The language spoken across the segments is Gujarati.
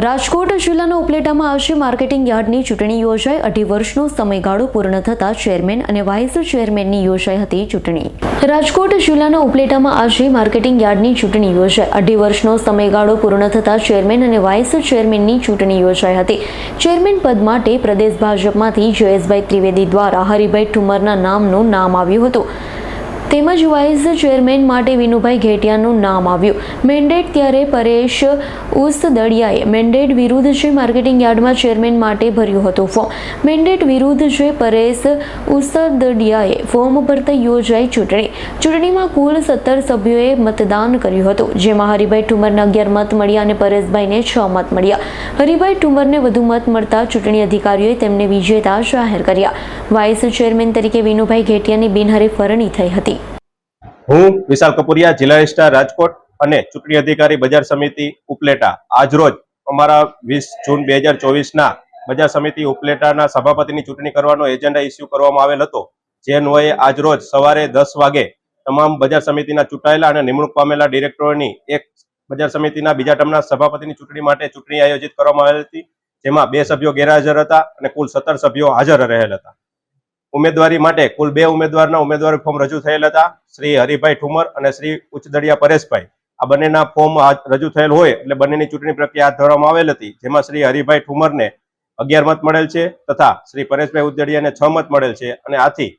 રાજકોટ જિલ્લાના ઉપલેટામાં આજે માર્કેટિંગ યાર્ડની ચૂંટણી યોજાઈ. અઢી વર્ષનો સમયગાળો પૂર્ણ થતાં ચેરમેન અને વાઇસ ચેરમેનની યોજાઈ હતી ચૂંટણી. રાજકોટ જિલ્લાના ઉપલેટામાં આજે માર્કેટિંગ યાર્ડની ચૂંટણી યોજાઈ. અઢી વર્ષનો સમયગાળો પૂર્ણ થતાં ચેરમેન અને વાઇસ ચેરમેનની ચૂંટણી યોજાઈ હતી. ચેરમેન પદ માટે પ્રદેશ ભાજપમાંથી જયેશભાઈ ત્રિવેદી દ્વારા હરિભાઈ ઠુમરના નામનું નામ આવ્યું હતું. તેમજ વાઇસ ચેરમેન માટે વિનુભાઈ ઘેટિયાનું નામ આવ્યું. મેન્ડેટ ત્યારે પરેશ ઉસદડિયાએ મેન્ડેટ વિરુદ્ધ જે માર્કેટિંગ યાર્ડમાં ચેરમેન માટે ભર્યું હતું ફોર્મ મેન્ડેટ વિરુદ્ધ જે પરેશ ઉસદડિયાએ ફોર્મ ભરતા યોજાઈ ચૂંટણી. ચૂંટણીમાં કુલ સત્તર સભ્યોએ મતદાન કર્યું હતું. જેમાં હરિભાઈ ઠુમરને અગિયાર મત મળ્યા અને પરેશભાઈને છ મત મળ્યા. હરિભાઈ ઠુમરને વધુ મત મળતા ચૂંટણી અધિકારીઓએ તેમને વિજેતા જાહેર કર્યા. વાઇસ ચેરમેન તરીકે વિનુભાઈ ઘેટિયાની બિનહરીફ વરણી થઈ હતી. હું વિશાલ કપુરિયા, જિલ્લા રજિસ્ટ્રાર રાજકોટ અને ચૂંટણી અધિકારી બજાર સમિતિ ઉપલેટા. આજરોજ અમારા વીસ જૂન બે હજાર બજાર સમિતિ ઉપલેટાના સભાપતિની ચૂંટણી કરવાનો એજન્ડા ઇસ્યુ કરવામાં આવેલ હતો. જે અન્વયે આજરોજ સવારે દસ વાગે તમામ બજાર સમિતિના ચૂંટાયેલા અને નિમણૂક પામેલા ડિરેક્ટરોની એક બજાર સમિતિના બીજા ટર્મના સભાપતિની ચૂંટણી માટે ચૂંટણી આયોજિત કરવામાં આવેલ હતી. જેમાં બે સભ્યો ગેરહાજર હતા અને કુલ સત્તર સભ્યો હાજર રહેલ હતા. ઉમેદવારી માટે કુલ બે ઉમેદવારના ઉમેદવારી ફોર્મ રજૂ થયેલ હતા. શ્રી હરિભાઈ ઠુમર અને શ્રી ઉચ્ચદડિયા પરેશભાઈ. આ બંનેના ફોર્મ રજૂ થયેલ હોય એટલે બંનેની ચૂંટણી પ્રક્રિયા હાથ ધરવામાં આવેલ હતી. જેમાં શ્રી હરિભાઈ ઠુમરને અગિયાર મત મળેલ છે તથા શ્રી પરેશભાઈ ઉદ્દડિયાને છ મત મળેલ છે અને આથી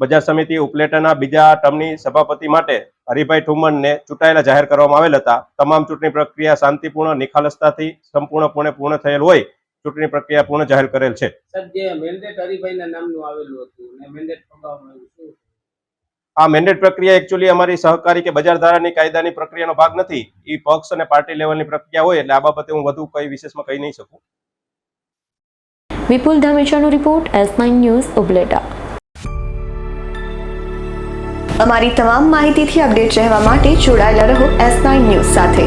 બજાર સમિતિ ઉપલેટાના બીજા ટર્મની સભાપતિ માટે હરિભાઈ ઠુમરને ચૂંટાયેલા જાહેર કરવામાં આવેલ હતા. તમામ ચૂંટણી પ્રક્રિયા શાંતિપૂર્ણ નિખાલસતાથી સંપૂર્ણપણે પૂર્ણ થયેલ હોય ચૂંટણી પ્રક્રિયા પૂર્ણ જાહેર કરેલ છે. સર જે મેન્ડેટ હરિભાઈના નામનું આવેલું હતું ને મેન્ડેટ ફગાવવામાં આવ્યું શું આ મેન્ડેટ પ્રક્રિયા એકચ્યુઅલી અમારી સહકારી કે બજાર ધારાની કાયદાની પ્રક્રિયાનો ભાગ નથી. એ પક્ષ અને પાર્ટી લેવલની પ્રક્રિયા હોય એટલે આ બાબતે હું વધુ કઈ વિશેષમાં કહી નહીં શકું. Vipul ધામેચાનો report S nine news Upleta અમારી તમામ માહિતીથી અપડેટ રહેવા માટે જોડાયેલા રહો એસ નાઇન ન્યૂઝ સાથે.